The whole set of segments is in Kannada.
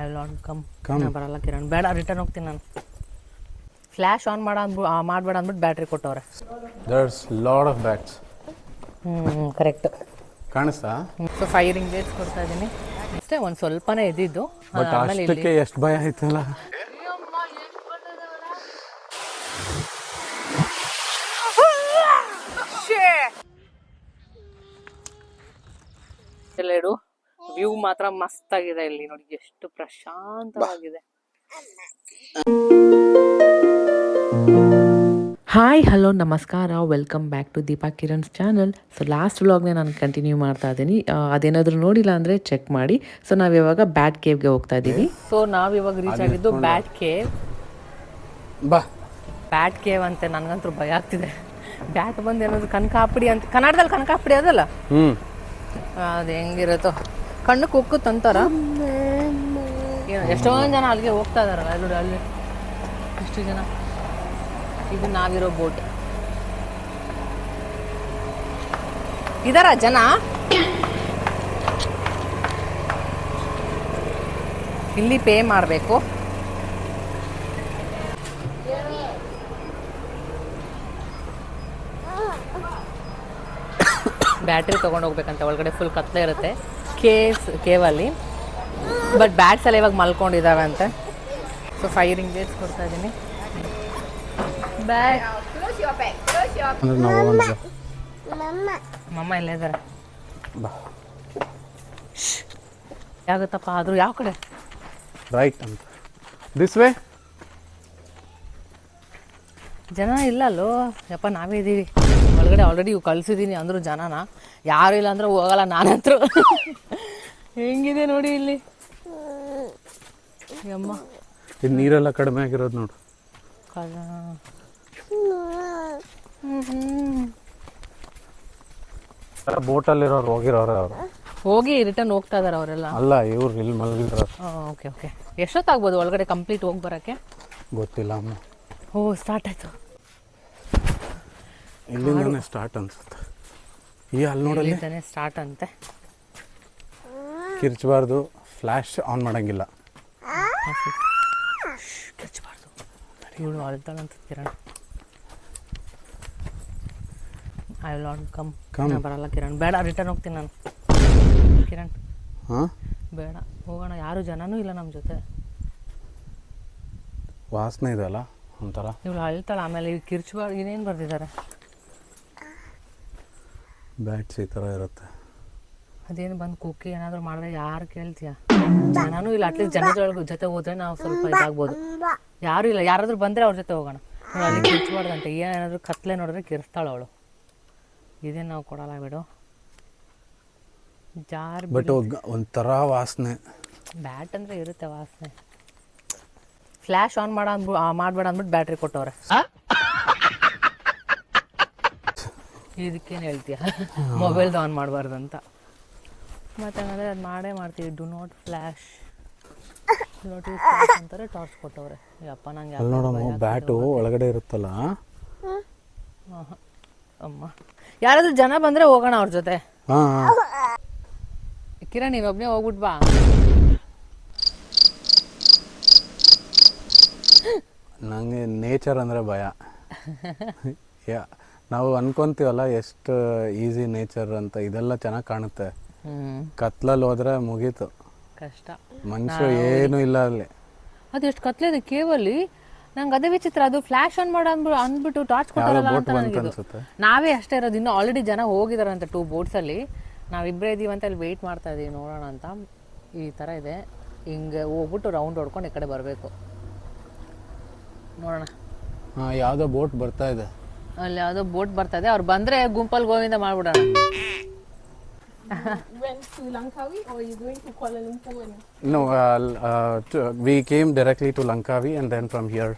I won't come. ನಾ ಬರಲ್ಲ ಕಿರಣ್. ಬೇಡ ರಿಟರ್ನ್ ಹೋಗ್ತೀನಿ ನಾನು. ಫ್ಲ್ಯಾಶ್ ಆನ್ ಮಾಡ ಅಂದ್ಬಿಟ್ಟು ಆ, ಮಾಡ್ಬೇಡ ಅಂದ್ಬಿಟ್ಟು ಬ್ಯಾಟ್ರಿ ಕೊಟ್ಟವ್ರೆ. ದರ್ಸ್ ಲಾಡ್ ಆಫ್ ಬ್ಯಾಟ್ಸ್ ಹ್ಞೂ ಕರೆಕ್ಟ್ ಕಾಣಿಸ್ತಾ? ಸೊ ಫೈರಿಂಗ್ ಡೇಟ್ಸ್ ಕೊಡ್ತಾ ಇದ್ದೀನಿ. ಅಷ್ಟೇ ಒಂದು ಸ್ವಲ್ಪನೇ ಇದ್ದಿದ್ದು. ಬಟ್ ಆಮೇಲೆ ಇಲ್ಲಿ ಅಷ್ಟಕ್ಕೆ ಎಷ್ಟು ಭಯ ಆಯ್ತಲ್ಲ ಎಲ್ಲೆಡು ವ್ಯೂ ಮಾತ್ರ ಮಸ್ತ್ ಆಗಿದೆ ಇಲ್ಲಿ ನೋಡಿ ಎಷ್ಟು ಪ್ರಶಾಂತವಾಗಿದೆ. ಹಾಯ್ ಹಲೋ ನಮಸ್ಕಾರ. Welcome back to Deepa Kiran's channel so last ವ್ಲಾಗ್ನೇ ನಾನು ಕಂಟಿನ್ಯೂ ಮಾಡ್ತಾ ಇದ್ದೀನಿ ಅದೇನಾದರೂ ನೋಡಿಲ್ಲ ಅಂದರೆ ಚೆಕ್ ಮಾಡಿ. ಸೊ ನಾವು ಇವಾಗ ಬ್ಯಾಟ್ ಕೇವ್ಗೆ ಹೋಗ್ತಾ ಇದ್ದೀವಿ ಸೊ ನಾವು ಇವಾಗ ರೀಚ್ ಆಗಿದ್ದು ಬ್ಯಾಟ್ ಕೇವ್ ಬಾ. ಬ್ಯಾಟ್ ಕೇವ್ ಅಂತ ನನಗಂತೂ ಭಯ ಆಗ್ತಿದೆ. ಬ್ಯಾಟ್ ಬಂದು ಏನಾದ್ರು ಕನಕಾಪುಡಿ ಅಂತ ಕನ್ನಡದಲ್ಲಿ ಕನಕಾಪುಡಿ ಅದಲ್ಲ? ಹ್ಞೂ ಅದು ಹೆಂಗಿರುತ್ತೋ. ಕಣ್ಣು ಕುಕ್ಕು ತಂತಾರ? ಎಷ್ಟೊಂದು ಜನ ಅಲ್ಲಿಗೆ ಹೋಗ್ತಾ ಇದಾರಲ್ಲ ಅಲ್ಲಿ ಅಲ್ಲಿ. ಎಷ್ಟು ಜನ. ಇದು ನಾವಿರೋ ಬೋಟ್. ಇದರ ಜನ? ಇಲ್ಲಿ ಪೇ ಮಾಡಬೇಕು. ಬ್ಯಾಟ್ರಿ ತೊಗೊಂಡು ಹೋಗ್ಬೇಕಂತ ಒಳಗಡೆ ಫುಲ್ ಕತ್ತಲೆ ಇರುತ್ತೆ. ಕೇವ್ಸ್ ಕೇವಲ್ಲಿ. ಬಟ್ ಬ್ಯಾಟ್ಸ್ ಎಲ್ಲ ಇವಾಗ ಮಲ್ಕೊಂಡಿದ್ದಾವೆ ಅಂತೆ. ಸೊ ಫೈರಿಂಗ್ ಡೇಟ್ಸ್ ಕೊಡ್ತಾ ಇದ್ದೀನಿ ಬ್ಯಾಗ್ ಮಮ್ಮ ಎಲ್ಲ ಇದ್ದಾರೆ ಯಾಗುತ್ತಪ್ಪ ಆದರೂ ಯಾವ ಕಡೆ? ರೈಟ್ ಅಂತ. ದಿಸ್ ವೇ ಜನ ಇಲ್ಲ ಅಲ್ಲೋ ಯಪ್ಪ ನಾವೇ ಇದ್ದೀವಿ ಒಳಗಡೆ ಆಲ್ರೆಡಿ ಕಳ್ಸಿದ್ದೀನಿ ಅಂದ್ರು ಜನನ. ಯಾರು ಇಲ್ಲ ಅಂದ್ರೆ ಹೋಗಲ್ಲ ನಾನಂತರೂ. ಹೆಂಗಿದೆ ನೋಡಿ ಇಲ್ಲಿ. ಯಮ್ಮ. ಇದು ನೀರೆಲ್ಲ ಕಡಿಮೆ ಆಗಿರೋದು ನೋಡು. ಬೋಟಲ್ಲಿರೋರು ಹೋಗಿರೋರು ಅವರು. ಹೋಗಿ ರಿಟರ್ನ್ ಹೋಗ್ತಾ ಇದಾರೆ ಅವರೆಲ್ಲ. ಅಲ್ಲ ಇವ್ರು ಇಲ್ಲಿ ಮಲಗಿದ್ರು. ಓಕೆ ಓಕೆ ಎಷ್ಟೊತ್ತಾಗ್ಬೋದು ಒಳಗಡೆ ಕಂಪ್ಲೀಟ್ ಹೋಗಿ ಬರೋಕ್ಕೆ? ಗೊತ್ತಿಲ್ಲ ಅಮ್ಮ. ಓ ಸ್ಟಾರ್ಟ್ ಆಯ್ತು. ಇಲ್ಲಿಂದಾನೆ ಸ್ಟಾರ್ಟ್ ಅನ್ಸುತ್ತೆ. ಈ ಅಲ್ಲಿ ನೋಡಲ್ಲಿ? ಸ್ಟಾರ್ಟ್ ಅಂತೆ. ಕಿರ್ಚಬಾರ್ದು. ಫ್ಲ್ಯಾಶ್ ಆನ್ ಮಾಡಂಗಿಲ್ಲ. ಕಿರ್ಚಬಾರ್ದು. ಇವಳು ಅಳ್ತಾಳಂತ Kiran. I won't come. Come. ನಾ ಬರಲ್ಲ ಕಿರಣ್. ಬೇಡ ರಿಟರ್ನ್ ಹೋಗ್ತೀನಿ ನಾನು. ಕಿರಣ್. ಹಾಂ? ಬೇಡ ಹೋಗೋಣ. ಯಾರು ಜನನೂ ಇಲ್ಲ ನಮ್ಮ ಜೊತೆ. ವಾಸನೆ ಇದೆ ಅಲ್ಲ ಒಂಥರ. ಇವಳು ಅಳ್ತಾಳ ಆಮೇಲೆ ಇವ್ ಕಿರ್ಚಬಾರ್ದು ಇನ್ನೇನು ಬರ್ದಿದ್ದಾರೆ? ಬ್ಯಾಟ್ಸ್ ಈ ಥರ ಇರುತ್ತೆ. ಅದೇನು ಬಂದು ಕುಕ್ಕಿ ಏನಾದರೂ ಮಾಡಿದ್ರೆ ಯಾರು ಕೇಳ್ತೀಯ? ನಾನು ಇಲ್ಲ ಅಟ್ಲೀಸ್ಟ್ ಜನದೊಳಗೆ ಜೊತೆ ಹೋದ್ರೆ ನಾವು ಸ್ವಲ್ಪ ಇದಾಗ್ಬೋದು. ಯಾರು ಇಲ್ಲ ಯಾರಾದ್ರೂ ಬಂದರೆ ಅವ್ರ ಜೊತೆ ಹೋಗೋಣ. ನೋಡಿ ಅಲ್ಲಿ ಅಂತ ಏನಾದರೂ ಕತ್ಲೆ ನೋಡಿದ್ರೆ ಕಿರ್ಸ್ತಾಳ ಅವಳು. ಇದೇನು ನಾವು ಕೊಡಲ್ಲ ಬಿಡು. ಜಾರ್ ಬಟ್ ಒಂಥರ ವಾಸನೆ. ಬ್ಯಾಟ್ ಅಂದ್ರೆ ಇರುತ್ತೆ ವಾಸನೆ. ಫ್ಲ್ಯಾಶ್ ಆನ್ ಮಾಡ ಅಂದ್ಬಿಟ್ಟು ಮಾಡಬೇಡ ಮಾಡ್ಬೇಡ ಅಂದ್ಬಿಟ್ಟು ಬ್ಯಾಟ್ರಿ ಕೊಟ್ಟವ್ರೆ. ಇದಕ್ಕೇನು ಹೇಳ್ತೀಯ? ಮೊಬೈಲ್ದು ಆನ್ ಮಾಡಬಾರ್ದು ಅಂತ ಮತ್ತೆ ಹಂಗಂದ್ರೆ ಅದು ಮಾಡೇ ಮಾಡ್ತೀವಿ. ಡು ನಾಟ್ ಫ್ಲ್ಯಾಶ್ ಅಂತಾರೆ ಟಾರ್ಚ್ ಕೊಟ್ಟವ್ರೆ. ಯಪ್ಪ ನಂಗೆ ಅಲ್ಲಿ ನೋಡಮ್ಮ ಬ್ಯಾಟು ಒಳಗಡೆ ಇರುತ್ತಲ್ಲ? ಅಮ್ಮ. ಯಾರಾದ್ರೂ ಜನ ಬಂದ್ರೆ ಹೋಗೋಣ ಅವ್ರ ಜೊತೆ. ಹಾಂ ಕಿರಣ್ ನೀನೊಬ್ನೇ ಹೋಗ್ಬಿಟ್ ಬಾ. ನನಗೆ ನೇಚರ್ ಅಂದರೆ ಭಯ. ಯಾ ನಾವು ಅನ್ಕೊಂತೀವಲ್ಲ ಎಷ್ಟು ಈಸಿ ನೇಚರ್ ಅಂತ ಇದೆಲ್ಲ ಚೆನ್ನಾಗಿ ಕಾಣುತ್ತೆ. ಕತ್ಲಲ್ಲಿ ಹೋದ್ರೆ ಮುಗೀತು. ಕಷ್ಟ. ಮನುಷ್ಯ ಏನು ಇಲ್ಲ ಅಲ್ಲಿ. ಅದೆಷ್ಟು ಕತ್ಲೆ ಇದೆ ಕೇವಲಿ ನಂಗೆ ಅದೇ ವಿಚಿತ್ರ ಅದು ಫ್ಲಾಶ್ ಆನ್ ಮಾಡ ಅಂದ್ಬಿಟ್ಟು ಅಂದ್ಬಿಟ್ಟು ಟಾರ್ಚ್ ಕೊಟ್ಟಾರಲ್ಲ ಅಂತ ನನಗಿದು ನಾವೇ ಅಷ್ಟೇ ಇರೋದು ಇನ್ನು ಆಲ್ರೆಡಿ ಜನ ಹೋಗಿದಾರಂತೆ ಟೂ ಬೋಟ್ಸಲ್ಲಿ ನಾವಿಬ್ಬರೇ ಇದೀವಿ ಅಂತ ಅಲ್ಲಿ ವೆಯ್ಟ್ ಮಾಡ್ತಾ ಇದೀವಿ ನೋಡೋಣ ಅಂತ. ಈ ತರ ಇದೆ. ಹಿಂಗೆ ಹೋಗ್ಬಿಟ್ಟು ರೌಂಡ್ ಹೊಡ್ಕೊಂಡು ಈ ಕಡೆ ಬರಬೇಕು. ನೋಡೋಣ. ಹಾಂ ಯಾವುದೋ ಬೋಟ್ ಬರ್ತಾ ಇದೆ. ಅಲ್ಲಿ ಯಾವುದೋ ಬೋಟ್ ಬರ್ತಾ ಇದೆ. ಅವ್ರು ಬಂದರೆ ಗುಂಪಲ್ಲಿ Govinda ಮಾಡ್ಬಿಡೋಣ. No, uh, uh, to, we came directly to Langkawi and then from here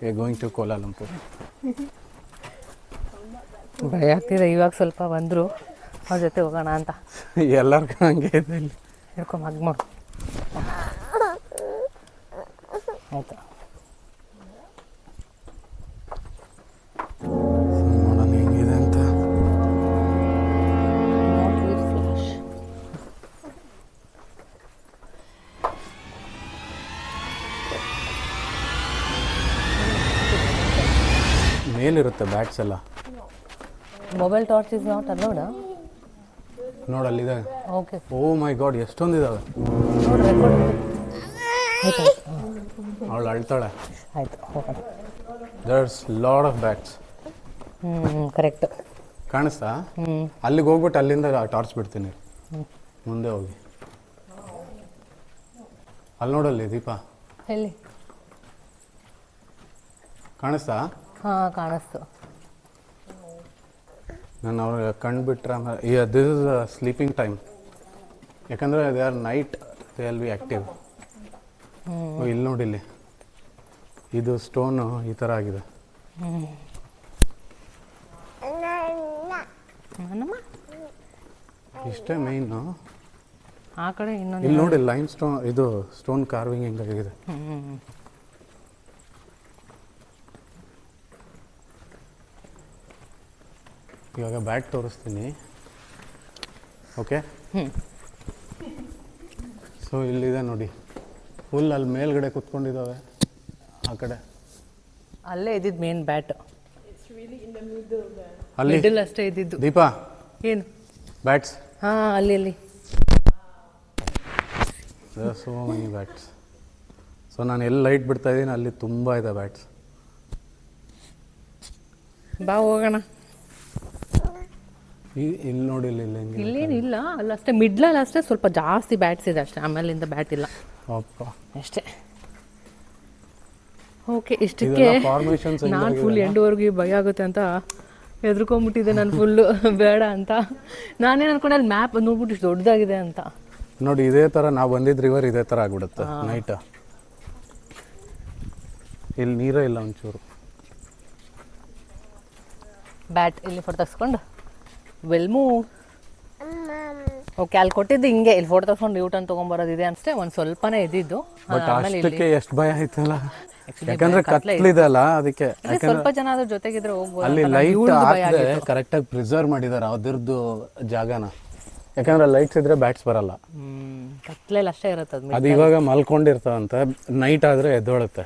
we are going to Kuala Lumpur. ಭಯ ಆಗ್ತಿದೆ ಇವಾಗ ಸ್ವಲ್ಪ ಬಂದರು ಅವ್ರ ಜೊತೆ ಹೋಗೋಣ ಅಂತ ಎಲ್ಲರಿಗೂ ಹಂಗೆ ಇದೆ ಇಲ್ಲಿ ಹಿಡ್ಕೊ ಮಗ್ ಮಾಡು ಆಯ್ತಾ ಮೇಲಿರುತ್ತೆ ಬ್ಯಾಟ್ಸ್ ಎಲ್ಲ. Mobile torch is not allowed ನೋಡಿ ಅಲ್ಲಿದೆ. ಓಕೆ ಓ ಮೈ ಗಾಡ್ ಆಯ್ತು ಅವಳು ಅಳ್ತಾಳೆ. ಆಯ್ತು ಹೋಗೋಣ. ದರ್ಸ್ ಲಾಡ್ ಆಫ್ ಬ್ಯಾಟ್ಸ್ ಹ್ಞೂ ಕರೆಕ್ಟ್ ಕಾಣಿಸ್ತಾ? ಅಲ್ಲಿಗೆ ಹೋಗ್ಬಿಟ್ಟು ಅಲ್ಲಿಂದ ಟಾರ್ಚ್ ಬಿಡ್ತೀನಿ. ಮುಂದೆ ಹೋಗಿ. ಅಲ್ಲಿ ನೋಡಲ್ಲಿ ದೀಪ. ಎಲ್ಲಿ? ಕಾಣಿಸ್ತಾ? ಹಾಂ ಕಾಣಿಸ್ತು. ನಾನು ಅವ್ರಿಗೆ ಕಣ್ಣು ಬಿಟ್ರೆ ದಿಸ್ ಇಸ್ ಸ್ಲೀಪಿಂಗ್ ಟೈಮ್ ಯಾಕಂದರೆ they are night they all be active ಇಲ್ಲಿ ನೋಡಿ ಇಲ್ಲಿ ಇದು ಸ್ಟೋನು ಈ ಥರ ಆಗಿದೆ. ಇಷ್ಟೇ ಮೇಯ್ನು ಆ ಕಡೆ ಇನ್ನೊಂದು ಇಲ್ಲಿ ನೋಡಿ ಲೈಮ್ ಸ್ಟೋನ್ ಇದು ಸ್ಟೋನ್ ಕಾರ್ವಿಂಗ್ ಹಿಂಗಾಗಿದೆ. ಇವಾಗ ಬ್ಯಾಟ್ ತೋರಿಸ್ತೀನಿ. ಓಕೆ ಹ್ಞೂ ಸೊ ಇಲ್ಲಿದೆ ನೋಡಿ. ಫುಲ್ ಅಲ್ಲಿ ಮೇಲ್ಗಡೆ ಕುತ್ಕೊಂಡಿದ್ದಾವೆ ಆ ಕಡೆ. ಅಲ್ಲೇ ಇದ್ದಿದ್ದು ಮೇನ್ ಬ್ಯಾಟ್ ಅಲ್ಲಿ? ಮಿಡಲ್ ಅಷ್ಟೇ ಇದ್ದಿದ್ದು. ದೀಪಾ? ಏನು? ಬ್ಯಾಟ್ಸ್ ಹಾಂ ಅಲ್ಲಿ ಅಲ್ಲಿ. ಸೋ ಮೆನಿ ಬ್ಯಾಟ್ಸ್ ಸೊ ನಾನು ಎಲ್ಲಿ ಲೈಟ್ ಬಿಡ್ತಾ ಇದ್ದೀನಿ ಅಲ್ಲಿ ತುಂಬ ಇದೆ ಬ್ಯಾಟ್ಸ್ ಬಾ ಹೋಗೋಣ. ಇಲ್ಲಿ ನೋಡಿ ಇಲ್ಲ. ಇಲ್ಲೇನಿಲ್ಲ ಅಲ್ಲ ಅಷ್ಟೇ ಮಿಡ್ಲಲ್ಲಿ ಅಷ್ಟೇ ಸ್ವಲ್ಪ ಜಾಸ್ತಿ ಬ್ಯಾಟ್ಸ್ ಇದೆ ಅಷ್ಟೇ ಆಮೇಲಿಂದ ಬ್ಯಾಟ್ ಇಲ್ಲ. ಅಷ್ಟೇ. ಓಕೆ ಇಷ್ಟಕ್ಕೆ ನಾನು ಫುಲ್ ಎಂಡುವರೆಗೂ ಭಯ ಆಗುತ್ತೆ ಅಂತ ಹೆದರ್ಕೊಂಬಿಟ್ಟಿದ್ದೆ ನಾನು ಫುಲ್ಲು ಬೇಡ ಅಂತ. ನಾನೇನು ಅನ್ಕೊಂಡೆ ಅಲ್ಲಿ ಮ್ಯಾಪ್ ನೋಡ್ಬಿಟ್ಟು ಇಷ್ಟು ದೊಡ್ಡದಾಗಿದೆ ಅಂತ. ನೋಡಿ ಇದೇ ಥರ ನಾವು ಬಂದಿದ್ದ ರಿವರ್ ಇದೇ ಥರ ಆಗ್ಬಿಡುತ್ತೆ ನೈಟ್ ಇಲ್ಲಿ ನೀರೇ ಇಲ್ಲ ಒಂಚೂರು. ಬ್ಯಾಟ್ ಇಲ್ಲಿ ಫೋಟೋ ತೆಗ್ಸ್ಕೊಂಡು ವೆಲ್ಮೂ ಓಕೆ ಅಲ್ಲಿ ಕೊಟ್ಟಿದ್ದು ಹಿಂಗೆ. ಇಲ್ಲಿ ಫೋಟೋ ತಗೊಂಡು ಯೂಟರ್ನ್ ತಗೊಂಡ್ಬರೋದಿದೆ ಅನ್ಸುತ್ತೆ. ಒಂದು ಸ್ವಲ್ಪನೇ ಇದ್ದಿದ್ದು. ಬಟ್ ಅಷ್ಟಕ್ಕೆ ಎಷ್ಟು ಭಯ ಆಯ್ತಲ್ಲ? ಯಾಕಂದ್ರೆ ಕತ್ಲಿದಲ್ಲ ಕತ್ಲೆ ಅದಕ್ಕೆ ಸ್ವಲ್ಪ ಜನ ಅದ್ರ ಜೊತೆಗಿದ್ರೆ ಹೋಗ್ಬೋದು ಅಲ್ಲಿ ಲೈಟ್ ಇವ್ಳ್ದು ಭಯ ಆಗಿ ಕರೆಕ್ಟಾಗಿ ಪ್ರಿಸರ್ವ್ ಮಾಡಿದ್ದಾರೆ ಅದ್ರದ್ದು ಜಾಗನ. ಯಾಕಂದ್ರೆ ಲೈಟ್ಸ್ ಇದ್ರೆ ಬ್ಯಾಟ್ಸ್ ಬರಲ್ಲ. ಕತ್ಲೆಲ್ಲ ಅಷ್ಟೇ ಇರುತ್ತೆ ಅದು ಅದು ಇವಾಗ ಮಲ್ಕೊಂಡಿರ್ತಾವಂತೆ ನೈಟ್ ಆದ್ರೆ ಎದ್ದೊಳುತ್ತೆ.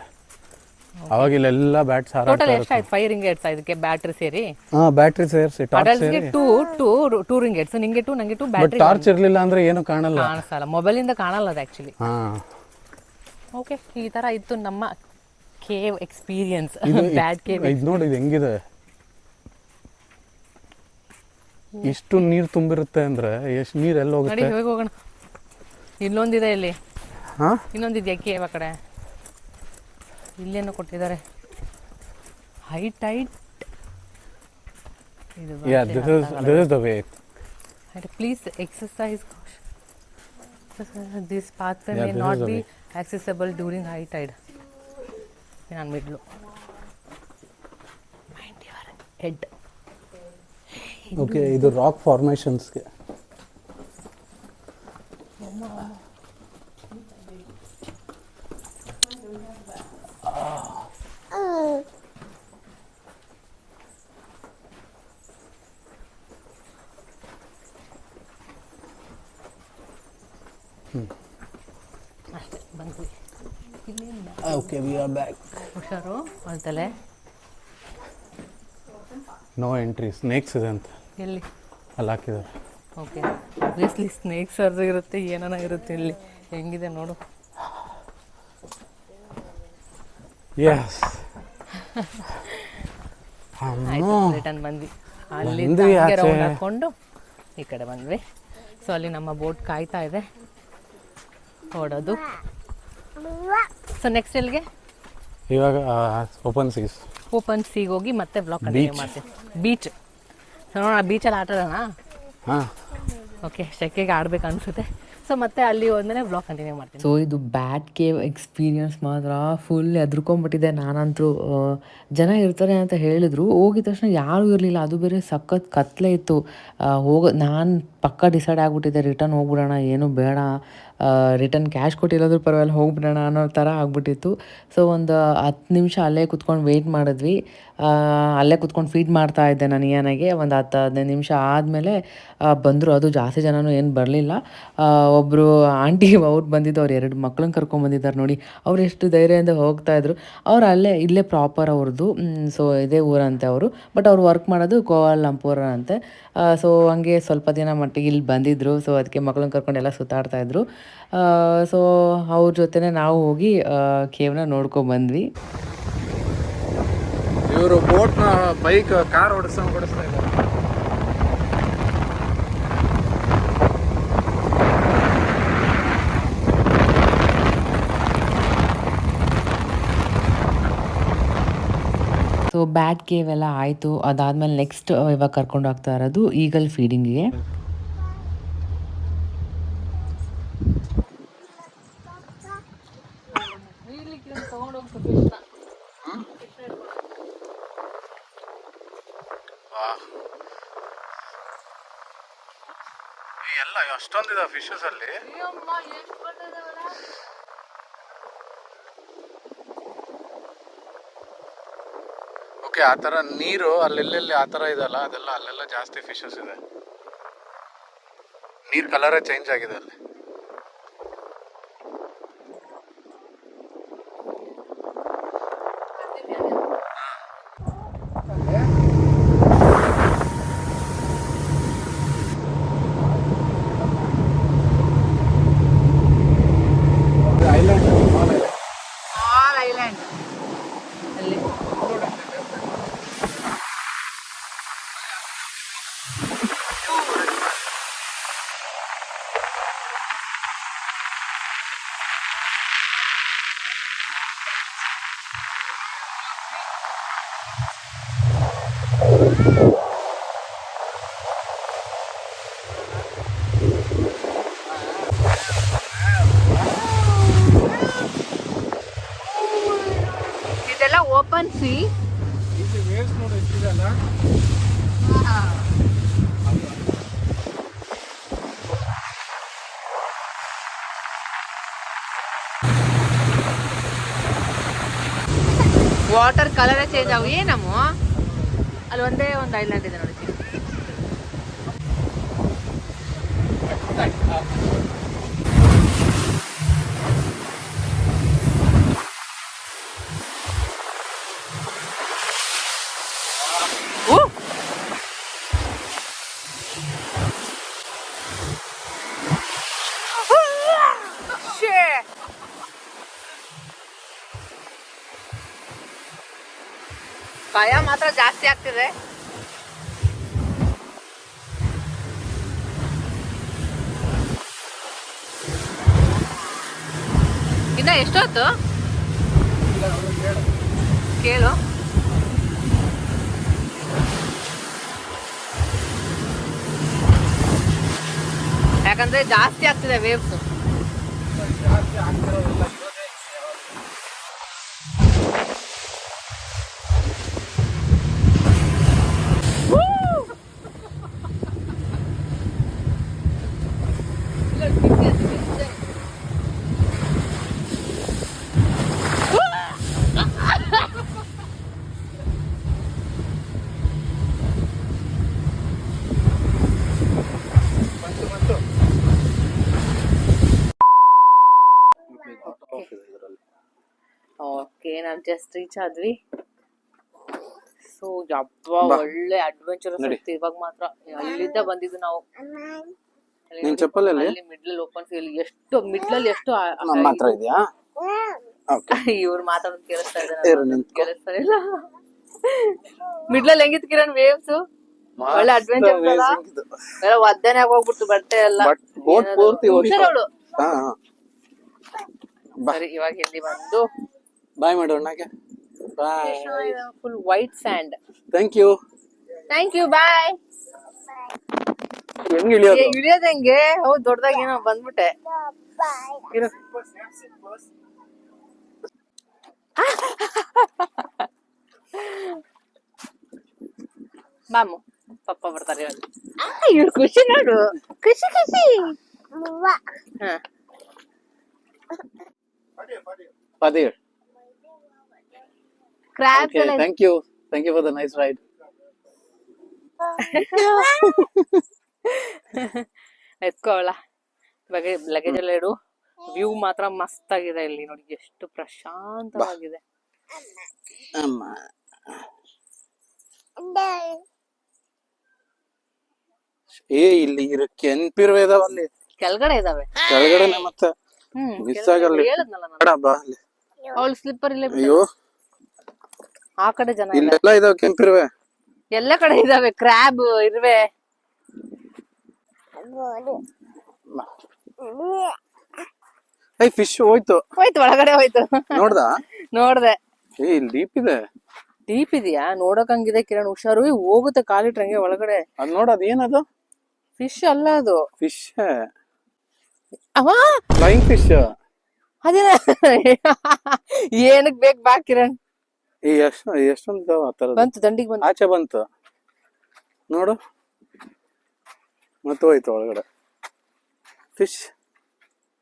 ಅವಾಗ ಇಲ್ಲೆಲ್ಲ ಬ್ಯಾಟ್ಸ್ ಟೋಟಲ್ ಎಷ್ಟಾಯ್ತು ಫೈವ್ ರಿಂಗೇಟ್ಸ್ ಇದಕ್ಕೆ ಬ್ಯಾಟ್ರಿ ಸೇರಿ? ಹಾ ಬ್ಯಾಟ್ರಿ ಸೇರಿಸಿ ಟಾರ್ಚ್ ಸೇರಿ. ಟೂ ಟೂ ಟೂ ರಿಂಗೇಟ್ಸ್ ನಿಂಗೆ ಟೂ ನಂಗೆ ಟೂ ಬಟ್ ಬ್ಯಾಟ್ರಿ ಟಾರ್ಚ್ ಇರಲಿಲ್ಲ ಅಂದ್ರೆ ಏನು ಕಾಣಲ್ಲ. ಕಾಣಿಸಲ್ಲ. ಮೊಬೈಲಿಂದ ಕಾಣಲ್ಲ ಅದು ಆ್ಯಕ್ಚುಲಿ ಹಾ. ಓಕೆ ಈ ತರ ಇತ್ತು ನಮ್ಮ ಕೇವ್ ಎಕ್ಸ್ಪೀರಿಯನ್ಸ್ ಬ್ಯಾಡ್ ಕೇವ್ ಇದು ನೋಡಿ ಇದು ಹೆಂಗಿದೆ? ಇಷ್ಟು ನೀರು ತುಂಬಿರುತ್ತೆ ಅಂದ್ರೆ ಎಷ್ಟು ನೀರು ಎಲ್ಲ ನೋಡಿ ಹೋಗುತ್ತೆ ಹೋಗಿ ಹೋಗೋಣ. ಇಲ್ಲೊಂದಿದೆ ಇಲ್ಲಿ. ಹಾ? ಇನ್ನೊಂದಿದೆಯಾ ಕೇವ್ ಆ ಕಡೆ? ಇಲ್ಲೇನೋ ಕೊಟ್ಟಿದ್ದಾರೆ. High height. ಇದು yeah this is this is the way please exercise this path Yeah, may this not is the be way. Accessible during high tide ನಾನು ಮಿಡ್ಲು ಹೆಡ್ ಓಕೆ ಇದು ರಾಕ್ ಫಾರ್ಮೇಷನ್ಸ್ಗೆ ಅಷ್ಟೇ ಬಂದ್ವಿ ಓಕೆ ವಿ ಆರ್ ಬ್ಯಾಕ್ ಹುಷಾರು ಅಳ್ತಲೆ ನೋ ಎಂಟ್ರಿ ಸ್ನೇಕ್ಸ್ ಇದೆ ಅಂತ. ಎಲ್ಲಿ? ಅಲ್ಲಿ ಹಾಕಿದ್ದಾರೆ. ಓಕೆ ಆಬ್ವಿಯಸ್ಲಿ ಸ್ನೇಕ್ಸ್ ಅರ್ಧ ಇರುತ್ತೆ ಏನಾನ ಇರುತ್ತೆ ಇಲ್ಲಿ. ಹೆಂಗಿದೆ ನೋಡು. ಎಸ್ ರಿಟರ್ನ್ ಬಂದ್ವಿ. ಅಲ್ಲಿ ಬಂದ್ವಿ ಆಚೆ. ರೌಂಡ್ ಹಾಕೊಂಡು ಈ ಕಡೆ ಬಂದ್ವಿ. ಸೊ ಅಲ್ಲಿ ನಮ್ಮ ಬೋಟ್ ಕಾಯ್ತಾ ಇದೆ. ಓಡೋದು. ಸೊ ನೆಕ್ಸ್ಟ್ ಎಲ್ಲಿಗೆ? ಇವಾಗ ಓಪನ್ ಸೀಸ್ ಓಪನ್ ಸೀಗೆ ಹೋಗಿ ಮತ್ತೆ ಬ್ಲಾಕ್ ಕಂಟಿನ್ಯೂ ಮಾಡ್ತೀನಿ ಬೀಚ್ ಸೊ ನೋಡೋಣ ಬೀಚಲ್ಲಿ ಆಟ ಆಡೋಣ? ಹಾಂ. ಓಕೆ ಸೆಕೆಗೆ ಆಡ್ಬೇಕು ಅನ್ಸುತ್ತೆ. ಸೊ ಮತ್ತೆ ಅಲ್ಲಿ ಒಂದನೇ ಬ್ಲಾಕ್ ಕಂಟಿನ್ಯೂ ಮಾಡ್ತೀನಿ. ಸೊ ಇದು ಬ್ಯಾಟ್ ಕೇವ್ ಎಕ್ಸ್ಪೀರಿಯನ್ಸ್ ಮಾತ್ರ ಫುಲ್ ಎದ್ರುಕೊಂಡ್ಬಿಟ್ಟಿದೆ ನಾನಂತೂ ಜನ ಇರ್ತಾರೆ ಅಂತ ಹೇಳಿದ್ರು. ಹೋಗಿದ ತಕ್ಷಣ ಯಾರೂ ಇರಲಿಲ್ಲ. ಅದು ಬೇರೆ ಸಖತ್ ಕತ್ಲೆ ಇತ್ತು. ಹೋಗ ನಾನು ಪಕ್ಕ ಡಿಸೈಡ್ ಆಗಿಬಿಟ್ಟಿದ್ದೆ. ರಿಟರ್ನ್ ಹೋಗ್ಬಿಡೋಣ ಏನು ಬೇಡ. ರಿಟರ್ನ್ ಕ್ಯಾಶ್ ಕೊಟ್ಟಿರೋದ್ರ ಪರವಾಗಿಲ್ಲ, ಹೋಗ್ಬಿಡೋಣ ಅನ್ನೋ ಥರ ಆಗ್ಬಿಟ್ಟಿತ್ತು. ಸೊ ಒಂದು ಹತ್ತು ನಿಮಿಷ ಅಲ್ಲೇ ಕುತ್ಕೊಂಡು ವೆಯ್ಟ್ ಮಾಡಿದ್ವಿ. ಅಲ್ಲೇ ಕುತ್ಕೊಂಡು ಫೀಡ್ ಮಾಡ್ತಾ ಇದ್ದೆ ನಾನು ಏನಾಗೆ, ಒಂದು ಹತ್ತು ಹದಿನೈದು ನಿಮಿಷ ಆದಮೇಲೆ ಬಂದರು. ಅದು ಜಾಸ್ತಿ ಜನನೂ ಏನು ಬರಲಿಲ್ಲ. ಒಬ್ಬರು ಆಂಟಿ ಅವ್ರು ಬಂದಿದ್ದು, ಅವ್ರು ಎರಡು ಮಕ್ಳನ್ನ ಕರ್ಕೊಂಬಂದಿದ್ದಾರೆ ನೋಡಿ. ಅವ್ರು ಎಷ್ಟು ಧೈರ್ಯದಿಂದ ಹೋಗ್ತಾ ಇದ್ರು. ಅವ್ರು ಅಲ್ಲೇ, ಇಲ್ಲೇ ಪ್ರಾಪರ್ ಅವ್ರದ್ದು. ಸೊ ಇದೇ ಊರಂತೆ ಅವರು. ಬಟ್ ಅವ್ರು ವರ್ಕ್ ಮಾಡೋದು ಕೋಲಾಲಂಪುರ ಅಂತೆ ಸೊ ಹಂಗೆ ಸ್ವಲ್ಪ ದಿನ ಮಟ್ಟಿಗೆ ಇಲ್ಲಿ ಬಂದಿದ್ದರು ಸೊ ಅದಕ್ಕೆ ಮಕ್ಳನ್ನ ಕರ್ಕೊಂಡು ಎಲ್ಲ ಸುತ್ತಾಡ್ತಾ ಇದ್ರು. ಸೊ ಅವ್ರ ಜೊತೆನೇ ನಾವು ಹೋಗಿ ಕೇವ್ನ ನೋಡ್ಕೊಂಬಂದ್ವಿ ಇವರು ಬೋಟ್ನ ಬೈಕ್ ಕಾರ್ ಓಡಿಸ್ತಾ ಓಡಿಸ್ತಾ ಇದ್ದಾರೆ. ಸೊ ಬ್ಯಾಟ್ ಕೇವ್ ಎಲ್ಲ ಆಯಿತು. ಅದಾದಮೇಲೆ ನೆಕ್ಸ್ಟ್ ಇವಾಗ ಕರ್ಕೊಂಡು ಹೋಗ್ತಾ ಇರೋದು ಈಗಲ್ ಫೀಡಿಂಗಿಗೆ ಎಲ್ಲ ಅಷ್ಟೊಂದಿದೆ ಫಿಶಸ್ ಅಲ್ಲಿ? ಓಕೆ ಆ ಥರ ನೀರು ಅಲ್ಲೆಲ್ಲೆಲ್ಲಿ ಆ ಥರ ಇದೆಲ್ಲ ಅದೆಲ್ಲ ಅಲ್ಲೆಲ್ಲ ಜಾಸ್ತಿ ಫಿಶಸ್ ಇದೆ. ನೀರು ಕಲರೇ ಚೇಂಜ್ ಆಗಿದೆ ಅಲ್ಲಿ. ಇದೆಲ್ಲ ಓಪನ್ ಸಿ. ವಾಟರ್ ಕಲರೇ ಚೇಂಜ್ ಅವು ಏನಮ್ಮ? ಅಲ್ಲಿ ಒಂದೇ ಒಂದು ಐಲ್ಯಾಂಡ್ ಇದೆ ನೋಡಿ ಭಯ ಮಾತ್ರ ಜಾಸ್ತಿ ಆಗ್ತಿದೆ. ಇನ್ನ ಎಷ್ಟೊತ್ತು? ಕೇಳು. ಯಾಕಂದ್ರೆ ಜಾಸ್ತಿ ಆಗ್ತಿದೆ ವೇವ್ಸ್ ಓಕೆ ನಾವು ಜಸ್ಟ್ ರೀಚ್ ಆದ್ವಿ ಸೊ ಯಬ್ಬ ಒಳ್ಳೆ ಅಡ್ವೆಂಚರ್ ಇತ್ತು ಇವಾಗ ಮಾತ್ರ ಅಲ್ಲಿಂದ ಬಂದಿದ್ದು ನಾವು. ನಿನ್ ಚಪ್ಪಲಲ್ಲಿ? ಅಲ್ಲಿ ಮಿಡ್ಲ್ ಓಪನ್ ಫೀಲ್ ಎಷ್ಟು ಮಿಡ್ಲಲ್ಲಿ ಎಷ್ಟು ಮಾತ್ರ ನಮ್ಮ ಹತ್ರ ಇದೆಯಾ? ಓಕೆ ಇವ್ರು ಮಾತಾಡೋದು ಕೇಳಿಸ್ತಾ ಇದ್ದಾರೆ. ಕೇಳಿಸ್ತಾ ಇಲ್ಲ. ಮಿಡ್ಲಲ್ಲಿ ಹೆಂಗಿತ್ತು ಕಿರಣ್ ವೇವ್ಸ್ ಒಳ್ಳೆ ಅಡ್ವೆಂಚರ್ ಎಲ್ಲ ಒದ್ದನೆ ಹೋಗ್ಬಿಡ್ತು ಬಟ್ಟೆ ಎಲ್ಲ. ಬಟ್ ಪೂರ್ತಿ ಹೋಗಿ ಹುಷಾರವ್ಳು. ಹಾ ಹಾ. ಸರಿ ಇವಾಗ ಇಲ್ಲಿ ಬಂದು? ಬಾಯ್ ಮಾಡೋಣ bye full white sand thank you thank you bye ಹೆಂಗ್ ಇಳಿಯೋದು? ಇಳಿಯೋದ್ ಹೆಂಗೆ? ಹೌದು ದೊಡ್ಡದಾಗಿ ಏನೋ ಬಂದ್ಬಿಟ್ಟೆ. ಮಾಮು ಪಪ್ಪ ಬರ್ತಾರೆ ಇವ್ಳು ಖುಷಿ ನೋಡು. ಖುಷಿ ಖುಷಿ. ಹಾ. Padir. ಕ್ರಾಬ್ಸ್ Okay, ಎಲ್ಲ thank you. Thank you for the nice ride. ಎತ್ಕೊಳ್ಳ ಬಗ್ಗೆ ಲಗೇಜ್ ಎಲ್ಲ ಇಡು. ವ್ಯೂ ಮಾತ್ರ ಮಸ್ತ್ ಆಗಿದೆ ಇಲ್ಲಿ ನೋಡಿ ಎಷ್ಟು ಪ್ರಶಾಂತವಾಗಿದೆ. ಅಮ್ಮ. ಏ ಇಲ್ಲಿ ಇರೋ ಕೆಂಪಿರುವೆ ಇದಾವ ಅಲ್ಲಿ. ಕೆಳಗಡೆ ಇದಾವೆ. ಕೆಳಗಡೆ ಮತ್ತೆ ಹ್ಮ್ ಮಿಸ್ ಆಗಲ್ಲ. ಹೇಳದ್ನಲ್ಲ ಬೇಡ ಬಾ ಅಲ್ಲಿ. ಅವಳು ಸ್ಲಿಪ್ಪರ್ ಇಲ್ಲ. ಅಯ್ಯೋ. ಆ ಕಡೆ ಜನ ಇಲ್ಲ. ಇಲ್ಲೆಲ್ಲ ಇದಾವ ಕೆಂಪಿರುವೆ. ಎಲ್ಲ ಕಡೆ ಇದಾವೆ ಕ್ರ್ಯಾಬ್ ಇರುವೆ. ಐ ಫಿಶ್ ಹೋಯ್ತು. ಹೋಯ್ತು ಒಳಗಡೆ ಹೋಯ್ತು. ನೋಡ್ದ? ನೋಡ್ದೆ. ಏ ಇಲ್ಲಿ ಡೀಪ್ ಇದೆ. ಡೀಪ್ ಇದೆಯಾ? ನೋಡಕಂಗಿದೆ ಕಿರಣ್ ಹುಷಾರು. ಏ, ಹೋಗುತ್ತೆ ಕಾಲಿಟ್ರಂಗೆ ಒಳಗಡೆ. ಅದ್ ನೋಡ ಅದ್ ಏನದು ಫಿಶ್ ಅಲ್ಲ ಅದು. ಫಿಶ್ ಅವ? ಫ್ಲೈಂಗ್ ಫಿಶ್ ಅದೇನ? ಏನಕ್ ಬೇಕು ಬಾ ಕಿರಣ್. ಈ ಎಷ್ಟು ಎಷ್ಟೊಂದು ಇದಾವ ಆ ಥರದ್ದು ಬಂತು ದಂಡಿಗೆ ಬಂತು. ಆಚೆ ಬಂತು. ನೋಡು. ಮತ್ತೆ ಹೋಯ್ತು ಒಳಗಡೆ. ಫಿಶ್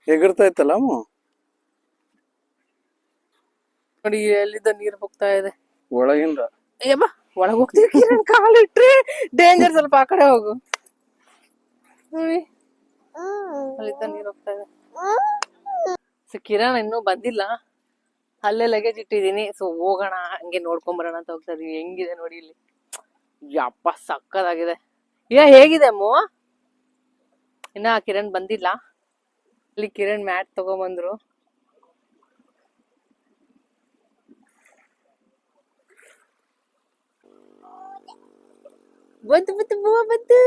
ಎಗರ್ತಾ ಇತ್ತಲ್ಲ ಅಮ್ಮ? ನೋಡಿ ಎಲ್ಲಿದ್ದ ನೀರ್ ಹೋಗ್ತಾ ಇದೆ. ಒಳಗಿಂದ. ಏ ಬಾ ಒಳಗ್ ಹೋಗ್ತೀವಿ ಕಿರಣ್? ಇಟ್ರಿ ಡೇಂಜರ್ ಸ್ವಲ್ಪ ಆ ಕಡೆ ಹೋಗು. ನೋಡಿ. ಅಲ್ಲಿದ್ದ ನೀರ್ ಹೋಗ್ತಾ ಇದೆ. ಸೊ ಕಿರಣ್ ಇನ್ನೂ ಬಂದಿಲ್ಲ. ಅಲ್ಲೇ ಲಗೇಜ್ ಇಟ್ಟಿದೀನಿ ಸೊ ಹೋಗೋಣ, ಹಂಗೆ ನೋಡ್ಕೊಂಡ್ ಬರೋಣ ಅಂತ ಹೋಗ್ತಾ ಇದೀವಿ ಹೆಂಗಿದೆ ನೋಡಿ ಇಲ್ಲಿ. ಯಪ್ಪ ಸಕ್ಕದಾಗಿದೆ ಏ, ಹೇಗಿದೆ ಅಮ್ಮ ಇನ್ನ ಕಿರಣ್ ಬಂದಿಲ್ಲ. ಇಲ್ಲಿ ಕಿರಣ್ ಮ್ಯಾಟ್ ತಗೊಂಬಂದ್ರು. ಬಂತು ಬಂತು ಬಂತು.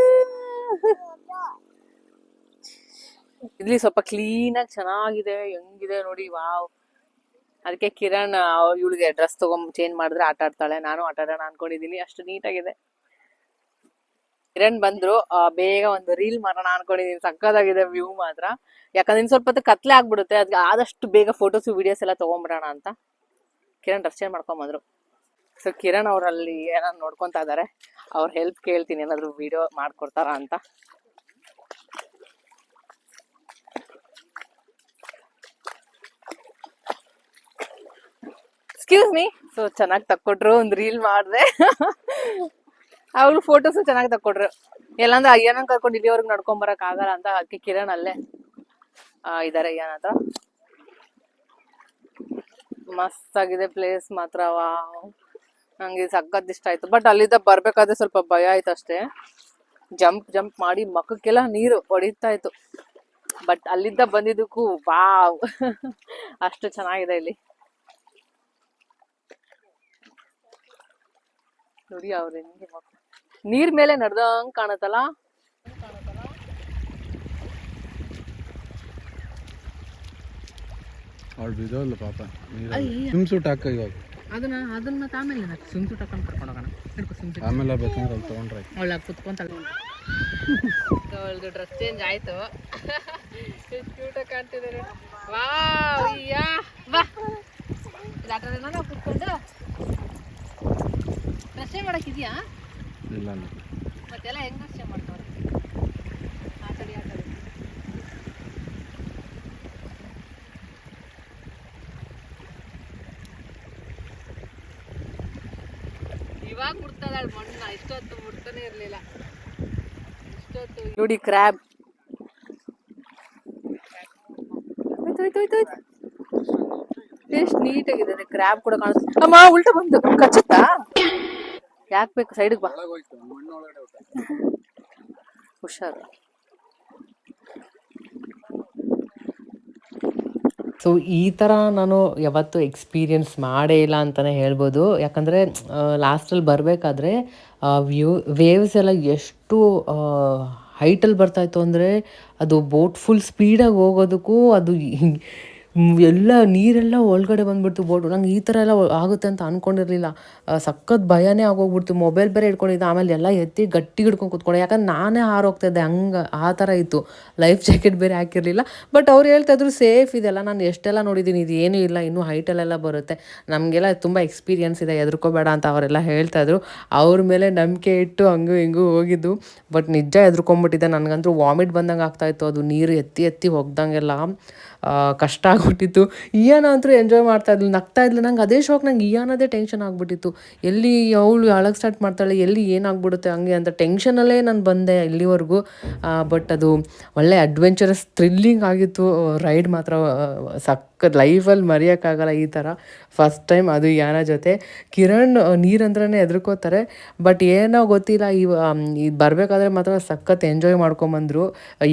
ಇಲ್ಲಿ ಸ್ವಲ್ಪ ಕ್ಲೀನ್ ಆಗಿ ಚೆನ್ನಾಗಿದೆ, ಹೆಂಗಿದೆ ನೋಡಿ, ವಾವ್. ಅದಕ್ಕೆ ಕಿರಣ್ ಇವಳಿಗೆ ಡ್ರೆಸ್ ತಗೊಂಡ್ ಚೇಂಜ್ ಮಾಡಿದ್ರೆ ಆಟ ಆಡ್ತಾಳೆ. ನಾನು ಆಟ ಆಡೋಣ ಅನ್ಕೊಂಡಿದೀನಿ ಅಷ್ಟು ನೀಟಾಗಿದೆ ಕಿರಣ್ ಬಂದ್ರು ಬೇಗ ಒಂದು ರೀಲ್ ಮಾಡೋಣ ಅನ್ಕೊಂಡಿದೀನಿ ಸಕ್ಕದಾಗಿದೆ ವ್ಯೂ ಮಾತ್ರ. ಯಾಕಂದ್ರೆ ಸ್ವಲ್ಪ ಹೊತ್ತು ಕತ್ಲೆ ಆಗ್ಬಿಡುತ್ತೆ. ಅದ್ಕೆ ಆದಷ್ಟು ಬೇಗ ಫೋಟೋಸ್ ವಿಡಿಯೋಸ್ ಎಲ್ಲ ತಗೊಂಡ್ಬಿಡೋಣ ಅಂತ. ಕಿರಣ್ ಡ್ರೆಸ್ ಚೇಂಜ್ ಮಾಡ್ಕೊಂಡ್ ಬಂದ್ರು. ಸೊ ಕಿರಣ್ ಅವ್ರಲ್ಲಿ ಏನಾದ್ರು ನೋಡ್ಕೊತಾ ಇದಾರೆ. ಅವ್ರ ಹೆಲ್ಪ್ ಕೇಳ್ತೀನಿ. ಏನಾದ್ರು ವಿಡಿಯೋ ಮಾಡ್ಕೊಡ್ತಾರ ಅಂತ. ಎಕ್ಸ್ಕ್ಯೂಸ್ ಮೀ ಸೊ ಚೆನ್ನಾಗಿ ತಕ್ಕೊಟ್ರು, ಒಂದು ರೀಲ್ ಮಾಡಿದೆ. ಅವ್ರು ಫೋಟೋಸು ಚೆನ್ನಾಗಿ ತಕ್ಕೊಟ್ರು. ಎಲ್ಲಂದ್ರೆ ಅಯ್ಯನ ಕರ್ಕೊಂಡು ಇಲ್ಲಿವರೆಗೆ ನಡ್ಕೊಂಡ್ ಬರಕ್ ಆಗಲ್ಲ ಅಂತ ಅದಕ್ಕೆ ಕಿರಣ್ ಅಲ್ಲೇ ಇದಾರೆ ಅಯ್ಯನ ಹತ್ರ. ಮಸ್ತ್ ಆಗಿದೆ ಪ್ಲೇಸ್ ಮಾತ್ರ ನಂಗೆ ಸಖತ್ ಇಷ್ಟ ಆಯ್ತು. ಬಟ್ ಅಲ್ಲಿಂದ ಬರ್ಬೇಕಾದ್ರೆ ಸ್ವಲ್ಪ ಭಯ ಆಯ್ತು ಅಷ್ಟೇ. ಜಂಪ್ ಜಂಪ್ ಮಾಡಿ ಮಕ್ಕಕ್ಕೆಲ್ಲ ನೀರು ಹೊಡಿತಾ ಇತ್ತು. ಬಟ್ ಅಲ್ಲಿಂದ ಬಂದಿದ್ದಕ್ಕೂ, ವಾವ್. ಅಷ್ಟು ಚೆನ್ನಾಗಿದೆ ಇಲ್ಲಿ. ನೋಡಿ ಅವ್ರ ಹೆಂಗೆ ನೀರ್ ಮೇಲೆ ನಡ್ದಂಗ್ ಕಾಣತ್ತಲ್ಲ? ಅವಳು ಬಿದ್ದೋಲ್ಲ ಪಾಪ? ಸುಮ್ ಸೂಟ್ ಹಾಕ ಇವಾಗ. ಅದನ್ನ ಅದನ್ನ ಮತ್ತೆ ಆಮೇಲೆ ಸುಮ್ಸು ಹಾಕೊಂಡು ಕರ್ಕೊಂಡು ಹೋಗೋಣ. ಹಿಡ್ಕೊ ಆಮೇಲೆ ಬೇಕಂದ್ರೆ ಅಲ್ಲಿ ತೊಗೊಂಡ್ರೆ. ಅವಳ ಕುತ್ಕೊಂತಾಳೆ ಅವಳದು ಡ್ರೆಸ್ ಚೇಂಜ್ ಆಯ್ತು. ಎಷ್ಟು ಕ್ಯೂಟಾಗಿ ಕಾಣ್ತಿದ್ದಾರೆ ವಾವ್ ಯಾ ಬಾ. ಇದಾಟನ ನಾವು ಕುತ್ಕೊಂಡು ಚೇಂಜ್ ಮಾಡಕ್ಕಿದ್ಯಾ ಇಲ್ಲ ಮತ್ತೆಲ್ಲ ಹೆಂಗ್ ರಸ್ತೆ ಮಾಡ್ತಾರೆ? ಆ ಕಡೆ ಆ ಕಡೆ ಇವಾಗ ಮುಡ್ತದಾಳ ಮಣ್ಣ ಇಷ್ಟೊತ್ತು ಮುಡ್ತಾನೆ ಇರ್ಲಿಲ್ಲ. ಇಷ್ಟೊತ್ತು ನೋಡಿ ಕ್ರ್ಯಾಬ್ ಎಷ್ಟು ನೀಟಾಗಿದೆ ಕ್ರ್ಯಾಬ್ ಕೂಡ ಕಾಣಿಸ್ತು. ಅಮ್ಮ ಉಲ್ಟ ಬಂದು ಕಚ್ಚುತ್ತಾ? ಯಾಕೆ ಬೇಕು ಸೈಡಿಗೆ ಬಾ. ಹುಷಾರು. ಸೊ ಈ ಥರ ನಾನು ಯಾವತ್ತೂ ಎಕ್ಸ್ಪೀರಿಯನ್ಸ್ ಮಾಡೇ ಇಲ್ಲ ಅಂತಲೇ ಹೇಳ್ಬೋದು. ಯಾಕಂದರೆ ಲಾಸ್ಟಲ್ಲಿ ಬರಬೇಕಾದ್ರೆ ವ್ಯೂ ವೇವ್ಸ್ ಎಲ್ಲ ಎಷ್ಟು ಹೈಟಲ್ಲಿ ಬರ್ತಾಯಿತ್ತು ಅಂದರೆ ಅದು ಬೋಟ್ ಫುಲ್ ಸ್ಪೀಡಾಗಿ ಹೋಗೋದಕ್ಕೂ ಅದು ಎಲ್ಲ ನೀರೆಲ್ಲ ಒಳಗಡೆ ಬಂದ್ಬಿಡ್ತು ಬೋಟು. ನಂಗೆ ಈ ಥರ ಎಲ್ಲ ಆಗುತ್ತೆ ಅಂತ ಅಂದ್ಕೊಂಡಿರಲಿಲ್ಲ ಸಖತ್ ಭಯನೇ ಆಗೋಗ್ಬಿಡ್ತು. ಮೊಬೈಲ್ ಬೇರೆ ಇಟ್ಕೊಂಡಿದ್ದೆ. ಆಮೇಲೆ ಎಲ್ಲ ಎತ್ತಿ ಗಟ್ಟಿ ಹಿಡ್ಕೊಂಡು ಕೂತ್ಕೊಂಡೆ. ಯಾಕಂದ್ರೆ ನಾನೇ ಹಾರೋಗ್ತಿದ್ದೆ ಹಂಗೆ ಆ ಥರ ಇತ್ತು. ಲೈಫ್ ಜಾಕೆಟ್ ಬೇರೆ ಹಾಕಿರಲಿಲ್ಲ. ಬಟ್ ಅವ್ರು ಹೇಳ್ತಾಯಿದ್ರು ಸೇಫ್ ಇದೆಲ್ಲ. ನಾನು ಎಷ್ಟೆಲ್ಲ ನೋಡಿದ್ದೀನಿ. ಇದು ಏನೂ ಇಲ್ಲ. ಇನ್ನೂ ಹೈಟಲ್ಲೆಲ್ಲ ಬರುತ್ತೆ. ನಮಗೆಲ್ಲ ತುಂಬ ಎಕ್ಸ್ಪೀರಿಯನ್ಸ್ ಇದೆ. ಹೆದರ್ಕೋಬೇಡ ಅಂತ ಅವರೆಲ್ಲ ಹೇಳ್ತಾ ಇದ್ರು. ಅವ್ರ ಮೇಲೆ ನಂಬಿಕೆ ಇಟ್ಟು ಹಂಗೂ ಹಿಂಗೂ ಹೋಗಿದ್ದು. ಬಟ್ ನಿಜ ಹೆದ್ರ್ಕೊಂಬಿಟ್ಟಿದ್ದೆ ನನಗಂತೂ ವಾಮಿಟ್ ಬಂದಂಗೆ ಆಗ್ತಾಯಿತ್ತು ಅದು ನೀರು ಎತ್ತಿ ಎತ್ತಿ ಹೋಗ್ದಂಗೆಲ್ಲ. ಕಷ್ಟ ಆಗಿಬಿಟ್ಟಿತ್ತು. ಇಯಾನ ಅಂತೂ ಎಂಜಾಯ್ ಮಾಡ್ತಾ ಇದ್ಲು. ನಗ್ತಾ ಇದ್ಲು. ನಂಗೆ ಅದೇ ಶಾಕ್ ನಂಗೆ ಇಯಾನದೇ ಟೆನ್ಷನ್ ಆಗಿಬಿಟ್ಟಿತ್ತು. ಎಲ್ಲಿ ಅವಳು ಅಳಗೆ ಸ್ಟಾರ್ಟ್ ಮಾಡ್ತಾಳೆ, ಎಲ್ಲಿ ಏನಾಗ್ಬಿಡುತ್ತೆ ಹಂಗೆ ಅಂತ ಟೆನ್ಷನಲ್ಲೇ ನಾನು ಬಂದೆ ಇಲ್ಲಿವರೆಗೂ. ಬಟ್ ಅದು ಒಳ್ಳೆ ಅಡ್ವೆಂಚರಸ್ ಥ್ರಿಲ್ಲಿಂಗ್ ಆಗಿತ್ತು. ರೈಡ್ ಮಾತ್ರ ಸಕ್ಕ ಲೈಫಲ್ಲಿ ಮರೆಯೋಕ್ಕಾಗಲ್ಲ ಈ ಥರ ಫಸ್ಟ್ ಟೈಮ್ ಅದು ಯಾನ ಜೊತೆ. ಕಿರಣ್ ನೀರಂದ್ರೇ ಹೆದರ್ಕೋತಾರೆ. ಬಟ್ ಏನೋ ಗೊತ್ತಿಲ್ಲ ಈ ಇದು ಬರಬೇಕಾದ್ರೆ ಮಾತ್ರ ಸಖತ್ ಎಂಜಾಯ್ ಮಾಡ್ಕೊಂಬಂದರು.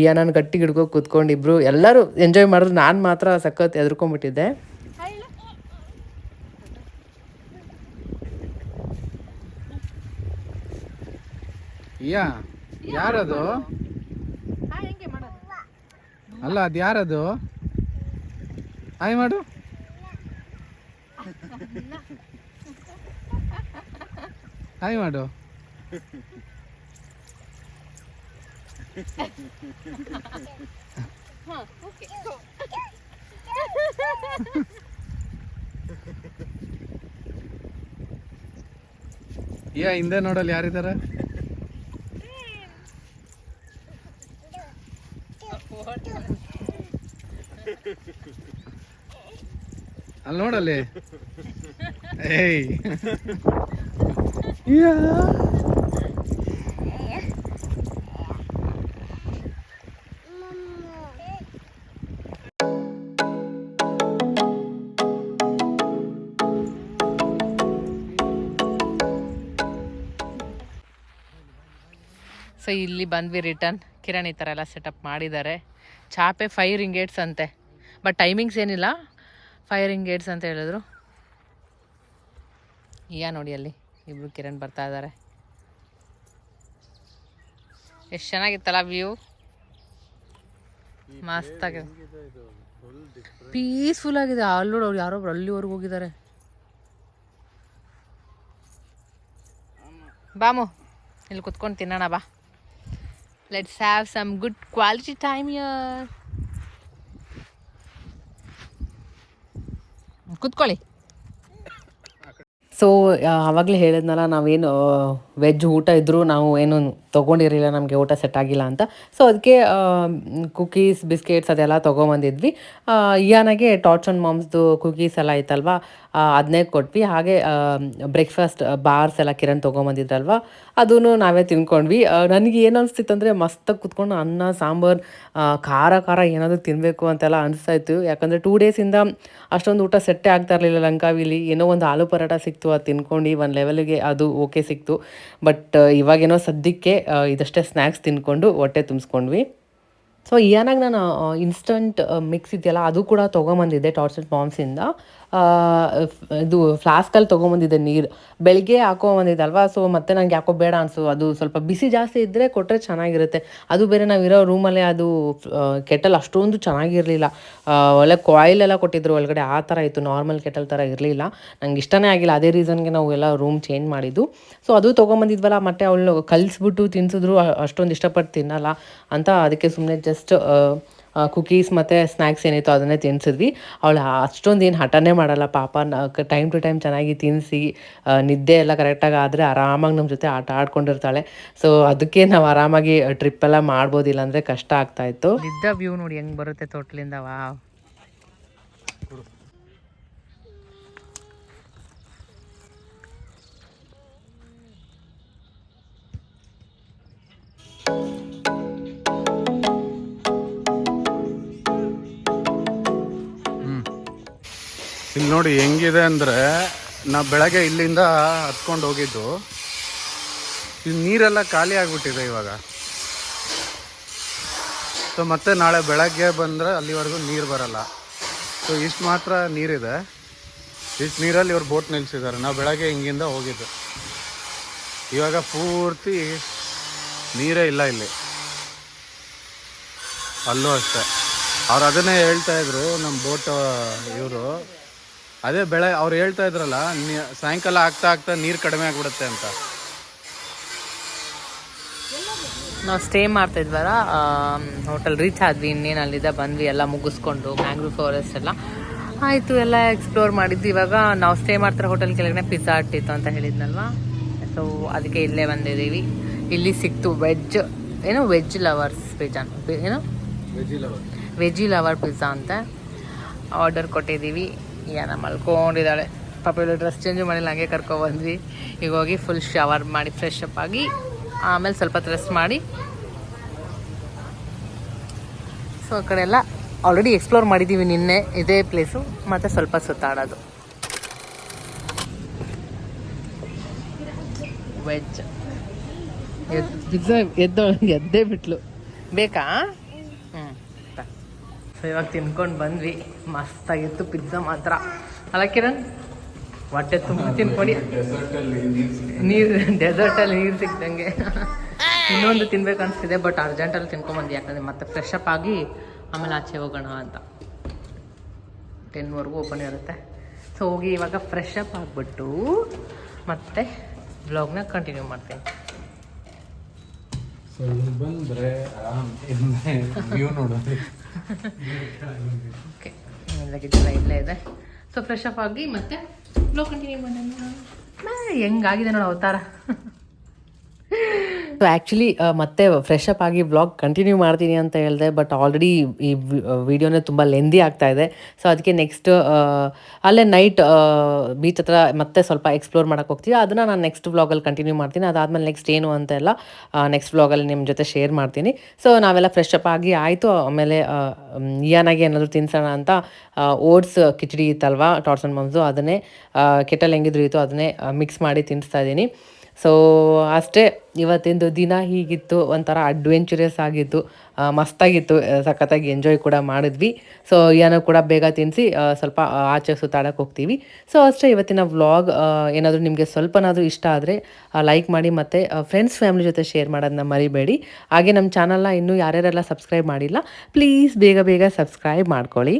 ಯಾನನ್ನು ಗಟ್ಟಿ ಹಿಡ್ಕೊ ಕೂತ್ಕೊಂಡಿಬ್ರು ಎಲ್ಲರೂ ಎಂಜಾಯ್ ಮಾಡಿದ್ರು ನಾನು ಮಾತ್ರ ಸಖತ್ ಹೆದರ್ಕೊಂಬಿಟ್ಟಿದ್ದೆ. ಯಾ ಯಾರದು? ಅಲ್ಲ ಅದು ಯಾರದು ಹಾಯ್ ಮಾಡು. ಹಾಯ್ ಮಾಡು. ಯಾ ಹಿಂದೆ ನೋಡಲ್ಲಿ ಯಾರಿದ್ದಾರೆ ಅಲ್ಲಿ ನೋಡಲ್ಲಿ. ಏಯ್. ಸೊ ಇಲ್ಲಿ ಬಂದ್ವಿ ರಿಟರ್ನ್ ಕಿರಣ್ ಈ ಥರ ಎಲ್ಲ ಸೆಟಪ್ ಮಾಡಿದ್ದಾರೆ. ಚಾಪೆ ಫೈವ್ ರಿಂಗೇಟ್ಸ್ ಅಂತೆ. ಬಟ್ ಟೈಮಿಂಗ್ಸ್ ಏನಿಲ್ಲ. ಫೈವ್ ಗೇಟ್ಸ್ ಅಂತ ಹೇಳಿದ್ರು. ಈಗ ನೋಡಿ ಅಲ್ಲಿ ಇಬ್ರು ಕಿರಣ್ ಬರ್ತಾ ಇದ್ದಾರೆ ಎಷ್ಟು ಚೆನ್ನಾಗಿತ್ತಲ್ಲ ವ್ಯೂ ಮಸ್ತಾಗಿದೆ ಪೀಸ್ಫುಲ್ ಆಗಿದೆ. ಅಲ್ಲೂ ಅವ್ರು ಯಾರೊಬ್ರು ಅಲ್ಲಿವರೆಗೂ ಹೋಗಿದ್ದಾರೆ. ಬಾಮು ಇಲ್ಲಿ ಕುತ್ಕೊಂಡು ತಿನ್ನೋಣ ಬಾ. Let's have some good quality time ಯರ್ ಕುತ್ಕೊಳ್ಳಿ. ಸೊ ಆವಾಗಲೇ ಹೇಳಿದ್ನಲ್ಲ, ನಾವೇನು ವೆಜ್ ಊಟ ಇದ್ದರೂ ನಾವು ಏನು ತೊಗೊಂಡಿರಲಿಲ್ಲ, ನಮಗೆ ಊಟ ಸೆಟ್ ಆಗಿಲ್ಲ ಅಂತ. ಸೊ ಅದಕ್ಕೆ ಕುಕೀಸ್ ಬಿಸ್ಕೆಟ್ಸ್ ಅದೆಲ್ಲ ತೊಗೊಂಬಂದಿದ್ವಿ. ಇಯಾನಾಗೆ ಟಾರ್ಚ್ ಆ್ಯಂಡ್ ಮಾಮ್ಸ್ದು ಕುಕೀಸ್ ಎಲ್ಲ ಐತಲ್ವಾ? ಅದನ್ನೇ ಕೊಟ್ವಿ. ಹಾಗೆ ಬ್ರೇಕ್ಫಾಸ್ಟ್ ಬಾರ್ಸ್ ಎಲ್ಲ ಕಿರಣ್ ತೊಗೊಂಬಂದಿದ್ರಲ್ವ? ಅದೂ ನಾವೇ ತಿನ್ಕೊಂಡ್ವಿ. ನನಗೆ ಏನು ಅನಿಸ್ತಿತ್ತು ಅಂದರೆ ಮಸ್ತಾಗಿ ಕುತ್ಕೊಂಡು ಅನ್ನ, ಸಾಂಬಾರು ಖಾರ ಖಾರ ಏನಾದರೂ ತಿನ್ನಬೇಕು ಅಂತೆಲ್ಲ ಅನಿಸ್ತಾ ಇತ್ತು ಯಾಕಂದರೆ ಟೂ ಡೇಸಿಂದ ಅಷ್ಟೊಂದು ಊಟ ಸೆಟ್ಟೇ ಆಗ್ತಾ ಇರಲಿಲ್ಲ ಲಂಕಾವಿಲಿ. ಏನೋ ಒಂದು ಆಲೂ ಪರೋಟ ಸಿಕ್ತು, ಅದು ತಿನ್ಕೊಂಡು ಒಂದು ಲೆವೆಲ್ಗೆ ಅದು ಓಕೆ ಸಿಕ್ತು. ಬಟ್ ಇವಾಗೇನೋ ಸದ್ಯಕ್ಕೆ ಇದಷ್ಟೇ ಸ್ನ್ಯಾಕ್ಸ್ ತಿನ್ಕೊಂಡು ಹೊಟ್ಟೆ ತುಂಬಿಸ್ಕೊಂಡ್ವಿ. ಸೊ ಇಯಾನಾಗ ನಾನು ಇನ್ಸ್ಟಂಟ್ ಮಿಕ್ಸ್ ಇದೆಯಲ್ಲ, ಅದು ಕೂಡ ತೊಗೊಂಬಂದಿದ್ದೆ ಟಾರ್ಚೆಟ್ ಮಾಮ್ಸಿಂದ ಇದು ಫ್ಲಾಸ್ಕಲ್ಲಿ ತೊಗೊಂಬಂದಿದ್ದೆ ನೀರು. ಬೆಳಿಗ್ಗೆ ಹಾಕೊಂಬಂದಿದ್ದಲ್ವಾ ಸೊ ಮತ್ತೆ ನಂಗೆ ಯಾಕೋ ಬೇಡ ಅನಿಸು. ಅದು ಸ್ವಲ್ಪ ಬಿಸಿ ಜಾಸ್ತಿ ಇದ್ದರೆ ಕೊಟ್ಟರೆ ಚೆನ್ನಾಗಿರುತ್ತೆ. ಅದು ಬೇರೆ ನಾವಿರೋ ರೂಮಲ್ಲೇ ಅದು ಕೆಟಲ್ ಅಷ್ಟೊಂದು ಚೆನ್ನಾಗಿರಲಿಲ್ಲ. ಒಳ್ಳೆ ಕಾಯಿಲ್ ಎಲ್ಲ ಕೊಟ್ಟಿದ್ರು ಒಳಗಡೆ. ಆ ಥರ ಇತ್ತು. ನಾರ್ಮಲ್ ಕೆಟಲ್ ಥರ ಇರಲಿಲ್ಲ. ನಂಗೆ ಇಷ್ಟನೇ ಆಗಿಲ್ಲ. ಅದೇ ರೀಸನ್ಗೆ ನಾವು ಎಲ್ಲ ರೂಮ್ ಚೇಂಜ್ ಮಾಡಿದ್ದು. ಸೊ ಅದು ತೊಗೊಂಬಂದಿದ್ವಲ್ಲ, ಮತ್ತೆ ಅವಳು ಕಲಿಸ್ಬಿಟ್ಟು ತಿನ್ಸಿದ್ರು. ಅಷ್ಟೊಂದು ಇಷ್ಟಪಟ್ಟು ತಿನ್ನಲ್ಲ ಅಂತ. ಅದಕ್ಕೆ ಸುಮ್ಮನೆ ಜಸ್ಟ್ ಕುಕೀಸ್ ಮತ್ತು ಸ್ನ್ಯಾಕ್ಸ್ ಏನಿತ್ತು ಅದನ್ನೇ ತಿನ್ನಿಸಿದ್ವಿ ಅವಳು ಅಷ್ಟೊಂದು ಏನು ಹಠನೇ ಮಾಡಲ್ಲ ಪಾಪ ಟೈಮ್ ಟು ಟೈಮ್ ಚೆನ್ನಾಗಿ ತಿನ್ನಿಸಿ ನಿದ್ದೆ ಎಲ್ಲ ಕರೆಕ್ಟಾಗಿ ಆದರೆ ಆರಾಮಾಗಿ ನಮ್ಮ ಜೊತೆ ಆಟ ಆಡ್ಕೊಂಡಿರ್ತಾಳೆ. ಸೊ ಅದಕ್ಕೆ ನಾವು ಆರಾಮಾಗಿ ಟ್ರಿಪ್ ಎಲ್ಲ ಮಾಡ್ಬೋದಿಲ್ಲ ಅಂದರೆ ಕಷ್ಟ ಆಗ್ತಾಯಿತ್ತು ಇತ್ತು. ನಿದ್ದ ವ್ಯೂ ನೋಡಿ ಹೆಂಗೆ ಬರುತ್ತೆ ತೊಟ್ಲಿಂದ ವಾ ಇಲ್ಲಿ ನೋಡಿ ಹೆಂಗಿದೆ ಅಂದರೆ ನಾ ಬೆಳಗ್ಗೆ ಇಲ್ಲಿಂದ ಹತ್ಕೊಂಡು ಹೋಗಿದ್ದು. ಇಲ್ಲಿ ನೀರೆಲ್ಲ ಖಾಲಿ ಆಗಿಬಿಟ್ಟಿದೆ ಇವಾಗ. ಸೊ ಮತ್ತೆ ನಾಳೆ ಬೆಳಗ್ಗೆ ಬಂದರೆ ಅಲ್ಲಿವರೆಗೂ ನೀರು ಬರಲ್ಲ. ಸೊ ಇಷ್ಟು ಮಾತ್ರ ನೀರಿದೆ. ಇಷ್ಟು ನೀರಲ್ಲಿ ಇವ್ರು ಬೋಟ್ ನಿಲ್ಲಿಸಿದ್ದಾರೆ ನಾವು ಬೆಳಗ್ಗೆ ಹಿಂಗಿಂದ ಹೋಗಿದ್ದು. ಇವಾಗ ಪೂರ್ತಿ ನೀರೇ ಇಲ್ಲ ಇಲ್ಲಿ. ಅಲ್ಲೂ ಅಷ್ಟೇ. ಅವ್ರು ಅದನ್ನೇ ಹೇಳ್ತಾ ಇದ್ರು ನಮ್ಮ ಬೋಟ್ ಇವರು. ಅದೇ ಬೆಳೆ ಅವ್ರು ಹೇಳ್ತಾ ಇದ್ರಲ್ಲ ಸಾಯಂಕಾಲ ಆಗ್ತಾ ಆಗ್ತಾ ನೀರು ಕಡಿಮೆ ಆಗ್ಬಿಡುತ್ತೆ ಅಂತ. ನಾವು ಸ್ಟೇ ಮಾಡ್ತಾ ಇದ್ವಲ್ಲ ಹೋಟೆಲ್ ರೀಚ್ ಆದ್ವಿ ಇನ್ನೇನು ಅಲ್ಲಿದ್ದ ಬಂದ್ವಿ ಎಲ್ಲ ಮುಗಿಸ್ಕೊಂಡು ಮ್ಯಾಂಗ್ಳೂರ್ ಫಾರೆಸ್ಟ್ ಎಲ್ಲ. ಆಯಿತು ಎಲ್ಲ ಎಕ್ಸ್ಪ್ಲೋರ್ ಮಾಡಿದ್ವಿ. ಇವಾಗ ನಾವು ಸ್ಟೇ ಮಾಡ್ತಿರೋ ಹೋಟೆಲ್ ಕೆಳಗಡೆ ಪಿಜ್ಜಾ ಇತ್ತು ಅಂತ ಹೇಳಿದ್ನಲ್ವಾ? ಸೊ ಅದಕ್ಕೆ ಇಲ್ಲೇ ಬಂದಿದ್ದೀವಿ. ಇಲ್ಲಿ ಸಿಕ್ತು ವೆಜ್ ಏನು ವೆಜ್ ಲವರ್ಸ್ ಪಿಜ್ಜಾ ಏನು? ವೆಜಿ ಲವರ್ ಪಿಜ್ಜಾ ಅಂತ ಆರ್ಡರ್ ಕೊಟ್ಟಿದ್ದೀವಿ. ಯಾನ ಮಲ್ಕೊಂಡಿದ್ದಾಳೆ ಪಾಪ ಇವಳು ಡ್ರೆಸ್ ಚೇಂಜ್ ಮಾಡಿಲ್ಲ, ಹಂಗೆ ಕರ್ಕೊಬಂದ್ವಿ ಈಗ ಹೋಗಿ ಫುಲ್ ಶವರ್ ಮಾಡಿ ಫ್ರೆಶ್ ಅಪ್ ಆಗಿ, ಆಮೇಲೆ ಸ್ವಲ್ಪ ರೆಸ್ಟ್ ಮಾಡಿ. ಸೊ ಆ ಕಡೆ ಎಲ್ಲ ಆಲ್ರೆಡಿ ಎಕ್ಸ್ಪ್ಲೋರ್ ಮಾಡಿದ್ದೀವಿ ನಿನ್ನೆ, ಇದೇ ಪ್ಲೇಸು ಮತ್ತು ಸ್ವಲ್ಪ ಸುತ್ತಾಡೋದು. ವೆಜ್. ಎದ್ದು ಬಿಟ್ಲು. ಬೇಕಾ? ಸೊ ಇವಾಗ ತಿನ್ಕೊಂಡು ಬಂದ್ವಿ. ಮಸ್ತಾಗಿತ್ತು ಪಿಜ್ಜಾ ಮಾತ್ರ. ಅಲ್ಲ, ಕಿರಣ್? ಹೊಟ್ಟೆ ತುಂಬ ತಿನ್ಕೊಂಡು. ನೀರು ಡೆಸರ್ಟಲ್ಲಿ ನೀರು ಸಿಕ್ದಂಗೆ. ಇನ್ನೊಂದು ತಿನ್ಬೇಕು ಅನಿಸ್ತಿದೆ ಬಟ್ ಅರ್ಜೆಂಟಲ್ಲಿ ತಿನ್ಕೊಂಬಂದು ಯಾಕಂದ್ರೆ ಮತ್ತೆ ಫ್ರೆಶ್ ಅಪ್ ಆಗಿ ಆಮೇಲೆ ಆಚೆ ಹೋಗೋಣ ಅಂತ. ಟೆನ್ವರೆಗೂ ಓಪನ್ ಇರುತ್ತೆ. ಸೊ ಹೋಗಿ ಇವಾಗ ಫ್ರೆಶ್ ಅಪ್ ಆಗಿಬಿಟ್ಟು ಮತ್ತೆ ಬ್ಲಾಗ್ನ ಕಂಟಿನ್ಯೂ ಮಾಡ್ತೀನಿ. ಬಂದರೆ ಆರಾಮ್ ನೋಡೋದು. ಓಕೆ ಲಗೇಜೆಲ್ಲ ಇಲ್ಲೇ ಇದೆ. ಸೊ ಫ್ರೆಶ್ ಅಪ್ ಆಗಿ ಮತ್ತೆ ಲೋ ಕಂಟಿನ್ಯೂ ಮಾಡೋಣ. ಹೆಂಗಾಗಿದೆ ನೋಡು ಅವತಾರ. ಆ್ಯಕ್ಚುಲಿ ಮತ್ತೆ ಫ್ರೆಶ್ ಅಪ್ ಆಗಿ ಬ್ಲಾಗ್ ಕಂಟಿನ್ಯೂ ಮಾಡ್ತೀನಿ ಅಂತ ಹೇಳಿದೆ ಬಟ್ ಆಲ್ರೆಡಿ ಈ ವಿಡಿಯೋನೇ ತುಂಬ ಲೆಂದಿ ಆಗ್ತಾ ಇದೆ. ಸೊ ಅದಕ್ಕೆ ನೆಕ್ಸ್ಟ್ ಅಲ್ಲೇ ನೈಟ್ ಬೀಚ್ ಹತ್ರ ಮತ್ತೆ ಸ್ವಲ್ಪ ಎಕ್ಸ್ಪ್ಲೋರ್ ಮಾಡೋಕೆ ಹೋಗ್ತೀವಿ ಅದನ್ನು ನಾನು ನೆಕ್ಸ್ಟ್ ವ್ಲಾಗಲ್ಲಿ ಕಂಟಿನ್ಯೂ ಮಾಡ್ತೀನಿ. ಅದಾದಮೇಲೆ ನೆಕ್ಸ್ಟ್ ಏನು ಅಂತ ಎಲ್ಲ ನೆಕ್ಸ್ಟ್ ವ್ಲಾಗಲ್ಲಿ ನಿಮ್ಮ ಜೊತೆ ಶೇರ್ ಮಾಡ್ತೀನಿ. ಸೊ ನಾವೆಲ್ಲ ಫ್ರೆಶ್ ಅಪ್ ಆಗಿ ಆಯಿತು. ಆಮೇಲೆ ಇಯಾನಾಗಿ ಏನಾದರೂ ತಿನ್ಸೋಣ ಅಂತ ಓಟ್ಸ್ ಕಿಚಡಿ ಇತ್ತಲ್ವಾ ಟಾಟ್ಸ್ ಆ್ಯಂಡ್ ಮಮ್ಸು ಅದನ್ನೇ ಕೆಟಲ್ ಹೆಂಗಿದ್ರು ಇತ್ತು ಅದನ್ನೇ ಮಿಕ್ಸ್ ಮಾಡಿ ತಿನ್ನಿಸ್ತಾ ಇದ್ದೀನಿ. ಸೊ ಅಷ್ಟೇ, ಇವತ್ತಿಂದು ದಿನ ಹೀಗಿತ್ತು, ಒಂಥರ ಅಡ್ವೆಂಚರಸ್ ಆಗಿತ್ತು ಮಸ್ತಾಗಿತ್ತು ಸಖತ್ತಾಗಿ ಎಂಜಾಯ್ ಕೂಡ ಮಾಡಿದ್ವಿ. ಸೊ ಏನೋ ಕೂಡ ಬೇಗ ತಿನ್ನಿಸಿ ಸ್ವಲ್ಪ ಆಚೆ ಸುತ್ತಾಡೋಕೆ ಹೋಗ್ತೀವಿ. ಸೊ ಅಷ್ಟೇ, ಇವತ್ತಿನ ವ್ಲಾಗ್ ಏನಾದರೂ ನಿಮಗೆ ಸ್ವಲ್ಪನಾದರೂ ಇಷ್ಟ ಆದರೆ ಲೈಕ್ ಮಾಡಿ ಮತ್ತು ಫ್ರೆಂಡ್ಸ್ ಫ್ಯಾಮಿಲಿ ಜೊತೆ ಶೇರ್ ಮಾಡೋದನ್ನ ಮರಿಬೇಡಿ. ಹಾಗೆ ನಮ್ಮ ಚಾನಲ್ನ ಇನ್ನೂ ಯಾರ್ಯಾರೆಲ್ಲ ಸಬ್ಸ್ಕ್ರೈಬ್ ಮಾಡಿಲ್ಲ ಪ್ಲೀಸ್ ಬೇಗ ಬೇಗ ಸಬ್ಸ್ಕ್ರೈಬ್ ಮಾಡ್ಕೊಳ್ಳಿ.